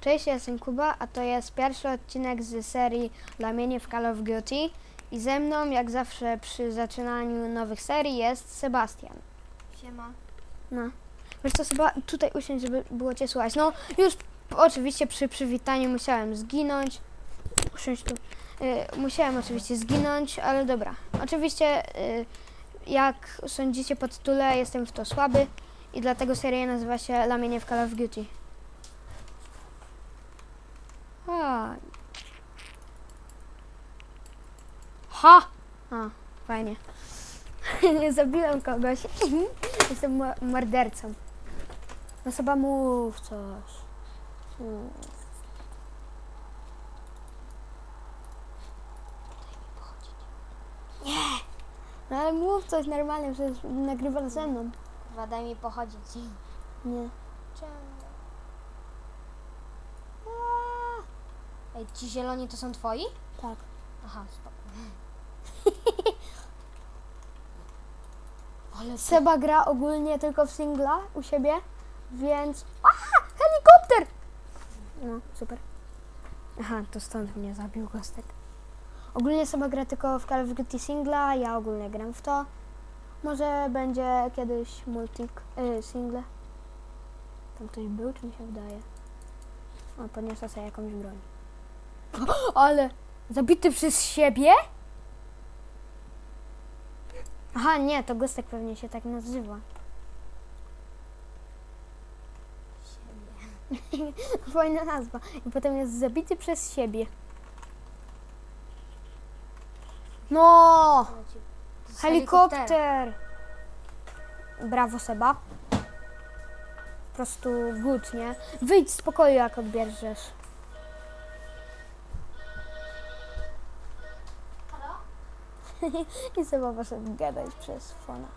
Cześć, ja jestem Kuba, a to jest pierwszy odcinek z serii Lamienie w Call of Duty. I ze mną, jak zawsze przy zaczynaniu nowych serii, jest Sebastian. Siema. No. Wiesz co, Seba, tutaj usiądź, żeby było Cię słychać. No, już oczywiście przy przywitaniu musiałem zginąć. Usiądź tu. Y, musiałem oczywiście zginąć, ale dobra. Oczywiście, y, jak sądzicie po tytule, jestem w to słaby i dlatego seria nazywa się Lamienie w Call of Duty. Ha. Ha! A, fajnie. Nie zabiłem kogoś. Jestem mo- mordercą. No chyba mów coś. Nie! No ale mów coś normalnie, przecież nagrywa ze mną. Kurwa, daj mi pochodzić. Nie. Czemu? Aaa. Ej, ci zieloni to są twoi? Tak. Aha, spoko. Ale se... Seba gra ogólnie tylko w singla u siebie, więc... A! Helikopter! No, super. Aha, to stąd mnie zabił Gostek. Ogólnie Seba gra tylko w Call of Duty singla, ja ogólnie gram w to. Może będzie kiedyś multik, y, single. Tam ktoś był, czy mi się wydaje? O, podniosła sobie jakąś broń. Ale zabity przez siebie? Aha, nie, to Gostek pewnie się tak nazywa. Fajna nazwa. I potem jest zabity przez siebie. No! Helikopter! Brawo Seba. Po prostu good, nie? Wyjdź z pokoju jak odbierzesz. I Seba poszedł gadać przez fona.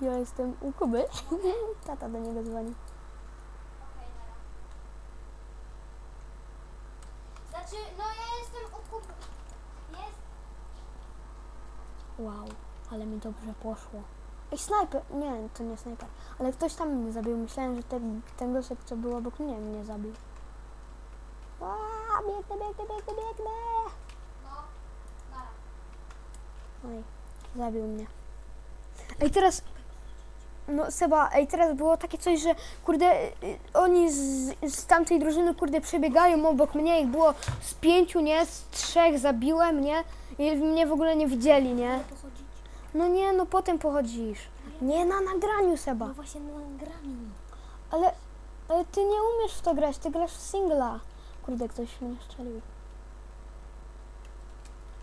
Ja jestem u Kuby. Tata do niego dzwoni. Znaczy, no ja jestem u Kuby. Jest... Wow, ale mi dobrze poszło. Ej, snajper! Nie, to nie snajper. Ale ktoś tam mnie zabił. Myślałem, że ten, ten gosek, co był obok mnie, mnie zabił. Aaa, biegnę, biegnę, biegnę, biegnę! No, nara. Oj, zabił mnie. Ej, teraz... No Seba, ej, teraz było takie coś, że kurde, y, y, oni z, z tamtej drużyny, kurde, przebiegają obok mnie, ich było z pięciu, nie? Z trzech zabiłem, nie? I mnie w ogóle nie widzieli, nie? pochodzić? No nie, no potem pochodzisz. Nie na nagraniu, Seba. No właśnie na nagraniu. Ale, ale ty nie umiesz w to grać, ty grasz w singla. Kurde, ktoś mnie strzelił.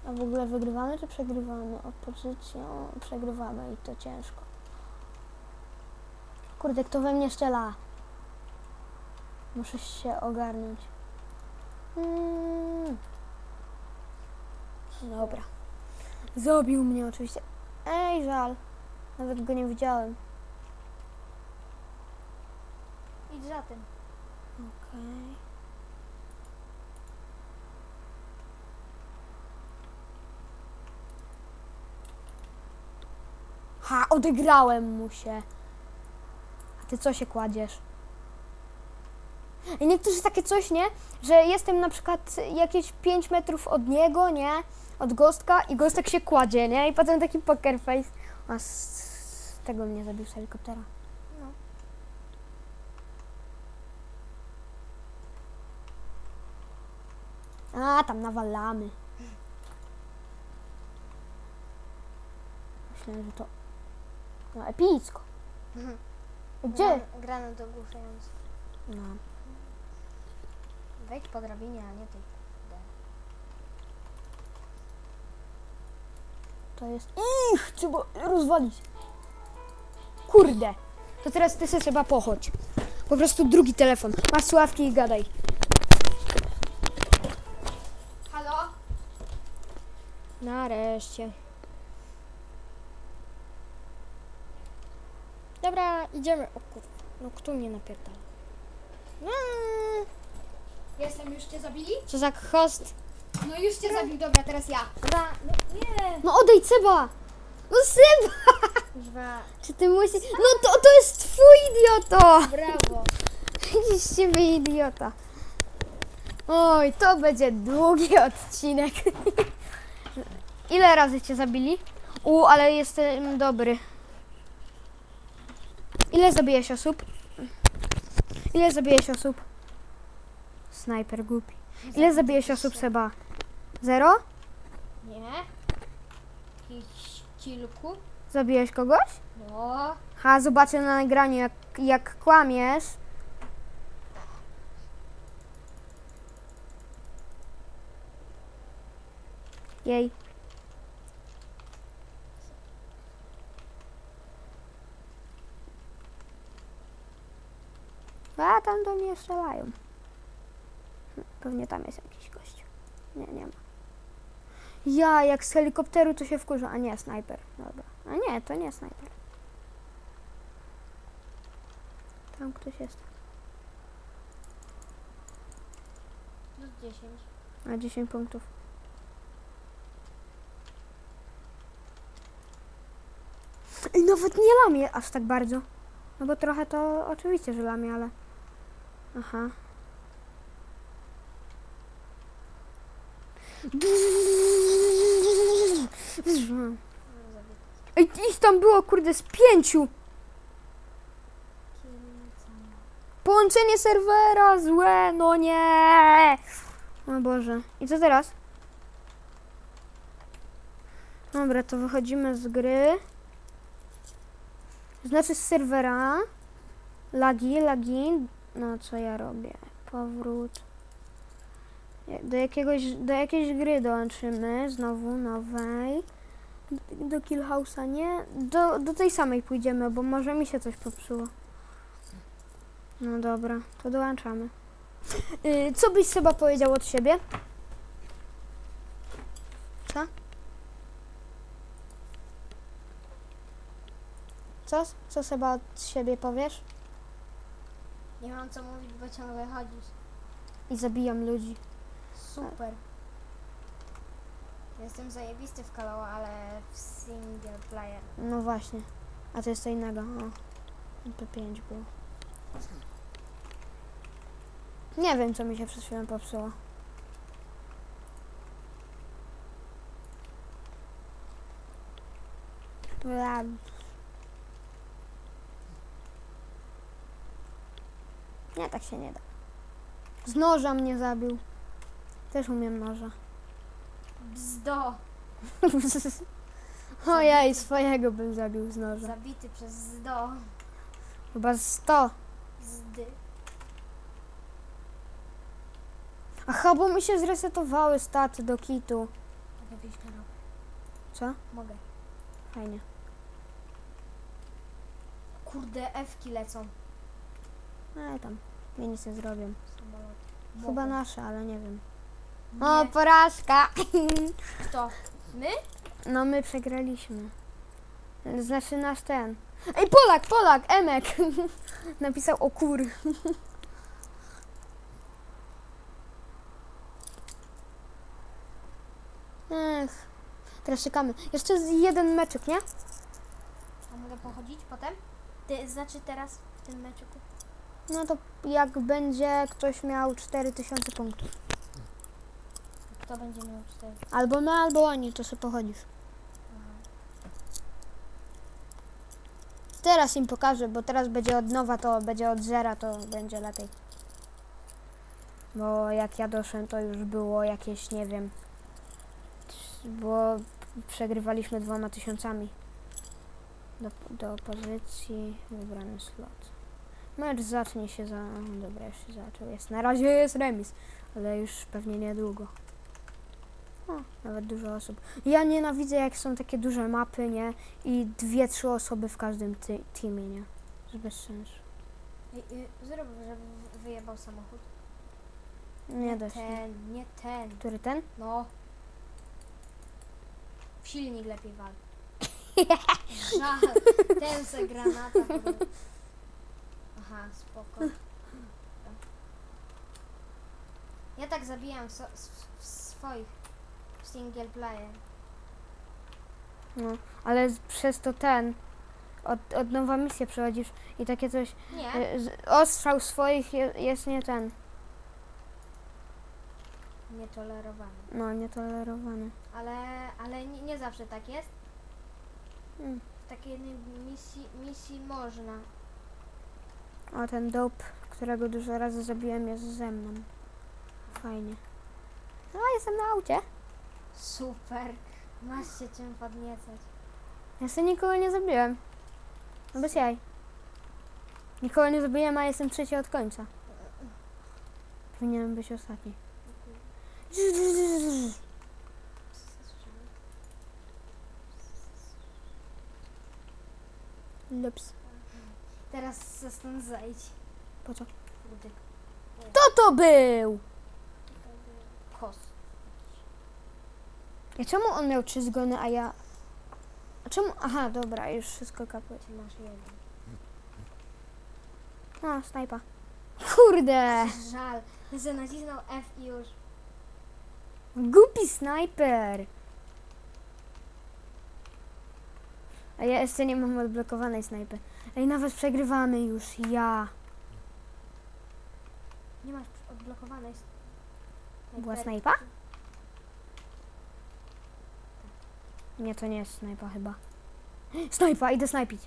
A w ogóle wygrywamy czy przegrywamy? Opozycją przegrywamy i to ciężko. Kurde, kto we mnie strzela? Muszę się ogarnąć. Mm. Dobra. Zabił mnie oczywiście. Ej, żal. Nawet go nie widziałem. Idź za tym. Okej. Ha, odegrałem mu się. A ty co się kładziesz? I niektórzy takie coś, nie? Że jestem na przykład jakieś 5 metrów od niego, nie? Od gostka i gostek się kładzie, nie? I potem taki poker face. A z, tego mnie zabił z helikoptera. No. A, tam nawalamy. Myślałem, że to... No, epicko. Gdzie? Gran- Granat ogłuszający. No. Wejdź po drabinie, a nie tej. To jest... Ich, trzeba rozwalić. Kurde. To teraz ty sobie trzeba pochodź. Po prostu drugi telefon. Masz słuchawki i gadaj. Halo? Nareszcie. Dobra, idziemy. O kur... No kto mnie napierdala? Eee, Jestem, już cię zabili? Co za host? No już cię zabił, dobra, teraz ja. Dobra, no nie. No odejdź Seba! No Seba! Dwa. Czy ty musisz... No to, to jest twój idioto! Brawo. Jakiś z ciebie idiota. Oj, to będzie długi odcinek. Ile razy cię zabili? U, ale jestem dobry. Ile zabiłeś osób? Ile zabiłeś osób? Snajper głupi. Ile zabiłeś osób, Seba? Zero? Nie. Kilku. Zabiłeś kogoś? No. Ha, zobaczę na nagraniu, jak, jak kłamiesz. Jej. A, tam do mnie strzelają. Pewnie tam jest jakiś gość. Nie, nie ma. Ja, jak z helikopteru to się wkurza. A nie, snajper. Dobra. A nie, to nie snajper. Tam ktoś jest. Plus 10. A 10 punktów. I nawet nie lamię aż tak bardzo. No bo trochę to oczywiście, że lamię, ale... Aha. Ej, ich tam było, kurde, z pięciu! Połączenie serwera złe, no nie! O Boże. I co teraz? Dobra, to wychodzimy z gry. Znaczy z serwera. Lagi, lagi. No co ja robię? Powrót. Do, jakiegoś, do jakiejś gry dołączymy. Znowu nowej. Do, do nie. Do, do tej samej pójdziemy, bo może mi się coś popsuło. No dobra, to dołączamy. Y, co byś Seba powiedział od siebie? Co? Co? Co Seba od siebie powiesz? Nie mam co mówić, bo ciągle chodzisz. I zabijam ludzi. Super. Jestem zajebisty w Kalo, ale w single player. No właśnie. A to jest co innego. O. P5 było. Nie wiem, co mi się przed chwilą popsuło. Bla. Nie, tak się nie da. Z noża mnie zabił. Też umiem noża. Bzdo. Ojej, swojego bym zabił z noża. Zabity przez zdo. Chyba 100. Zdy. Aha, bo mi się zresetowały staty do kitu. Mogę kanał. Co? Mogę. Fajnie. Kurde, F-ki lecą. No tam, mnie nic nie zrobią. Samolot. Chyba nasze, ale nie wiem. Nie. O, porażka! Kto? My? No my przegraliśmy. Znaczy nasz ten. Ej, Polak, Polak, Emek! Napisał o kur. Ech. Teraz czekamy. Jeszcze z- jeden meczek, nie? A mogę pochodzić potem? Ty, znaczy teraz w tym meczyku? No to jak będzie ktoś miał 4000 punktów. Kto będzie miał 4? Albo my, albo oni, to sobie pochodzisz. Teraz im pokażę, bo teraz będzie od nowa, to będzie od zera, to będzie lepiej. Bo jak ja doszłem, to już było jakieś, nie wiem, bo przegrywaliśmy dwoma tysiącami. Do, do pozycji, wybrany slot. Mecz zacznie się za... Dobra, już się zaczął. Jest, na razie jest remis, ale już pewnie niedługo. O, nawet dużo osób. Ja nienawidzę, jak są takie duże mapy, nie? I dwie, trzy osoby w każdym teamie, nie? To bez sensu. Zrób, żeby wyjebał samochód. Nie da się. Ten, nie ten. Który ten? No. W silnik lepiej wal. Żal. Ten se granata. Aha, spoko. Ja tak zabijam so, s- w swoich single player. No, ale z- przez to ten, od, od nowa misja przechodzisz i takie coś, Nie. y, z- ostrzał swoich je, jest nie ten, Nietolerowany. no, nietolerowany. Ale, ale nie, nie zawsze tak jest. Mm. W takiej jednej misji, misji można. O, ten dope, którego dużo razy zabiłem, jest ze mną. Fajnie. No, jestem na aucie. Super. Masz się czym podniecać. Ja sobie nikogo nie zabiłem. No bez jaj. Nikogo nie zabiłem, a jestem trzeci od końca. Powinienem być ostatni. Lups. Teraz stąd zejdź. Po co? Kurde, Kto to był? kos. I czemu on miał trzy zgony, a ja... A czemu? Aha, dobra, już wszystko kapuje. Ty masz jeden. A, snajpa. Kurde! Żal. Że nacisnął F i już. Głupi snajper! A ja jeszcze nie mam odblokowanej snajpy. Ej, nawet przegrywamy już, ja. Nie masz odblokowanej. Była snajpa? Nie, to nie jest snajpa chyba. Snajpa, idę snajpić.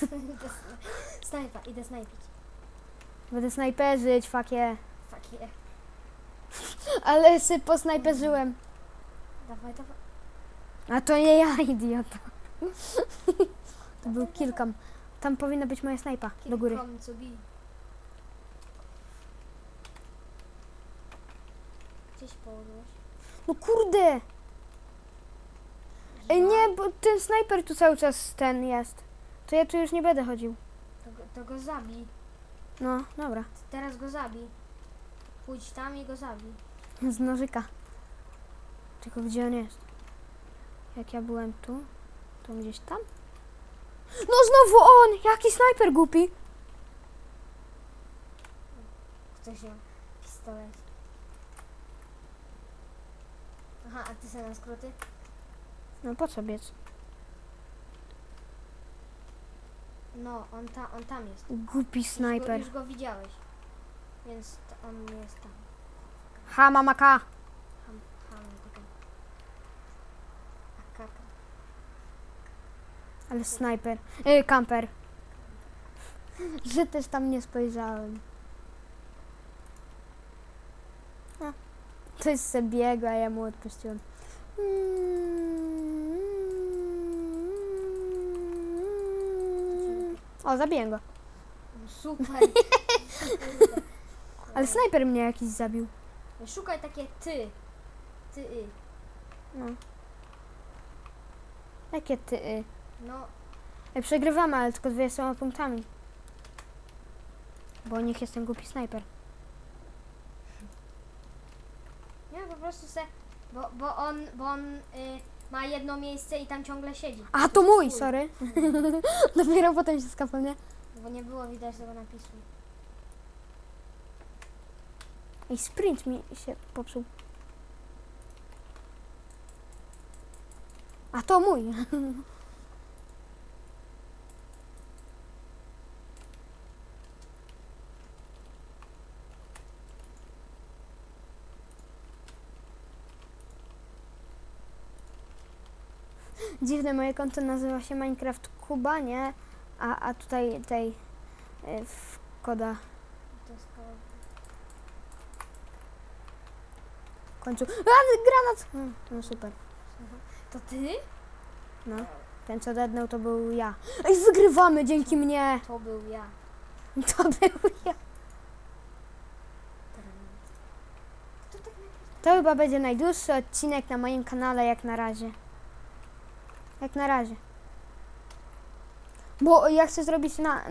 Snajpa, idę snajpić. Będę snajperzyć, fakie. Fuck yeah. Ale sy posnajperzyłem. Dawaj, dawaj. A to nie ja, idiota. To był kilkam. Tam powinna być moja snajpa. Do góry. Come to be. Gdzieś położyłeś? No kurde! Ej, nie, bo ten snajper tu cały czas ten jest. To ja tu już nie będę chodził. To go, to go zabij. No, dobra. Teraz go zabij. Pójdź tam i go zabij. Z nożyka. Tylko gdzie on jest? Jak ja byłem tu, to gdzieś tam? No znowu on! Jaki snajper głupi! Ktoś miał pistolet. Aha, a ty sobie na skróty? No po co biec? No, on, ta, on tam jest. Głupi Już go, snajper. już go widziałeś. Więc to on jest tam. Ha, mama K. Ale snajper. Yy, kamper. Że też tam nie spojrzałem. A, Coś se biegł, a ja mu odpuściłem. O, zabiję go. Super. Ale snajper mnie jakiś zabił. Szukaj takie ty. Ty. y. No. Jakie ty? No, Ej, Przegrywamy, ale tylko 20 punktami. Bo u nich jest ten głupi snajper. nie po prostu se. Bo, bo on, bo on y, ma jedno miejsce i tam ciągle siedzi. A, to mój, sorry. Dopiero potem się skapał, nie? Bo nie było widać tego napisu. Ej, sprint mi się popsuł. A to mój. Dziwne, moje konto nazywa się Minecraft Kuba, nie? A, a tutaj tej y, w koda w końcu. A, granat! Hmm, No super. To ty? No. Ten co dednął to był ja. Ej, wygrywamy dzięki mnie! To był ja. To był ja. To tak To chyba będzie najdłuższy odcinek na moim kanale jak na razie. Jak na razie. Bo ja chcę zrobić na, na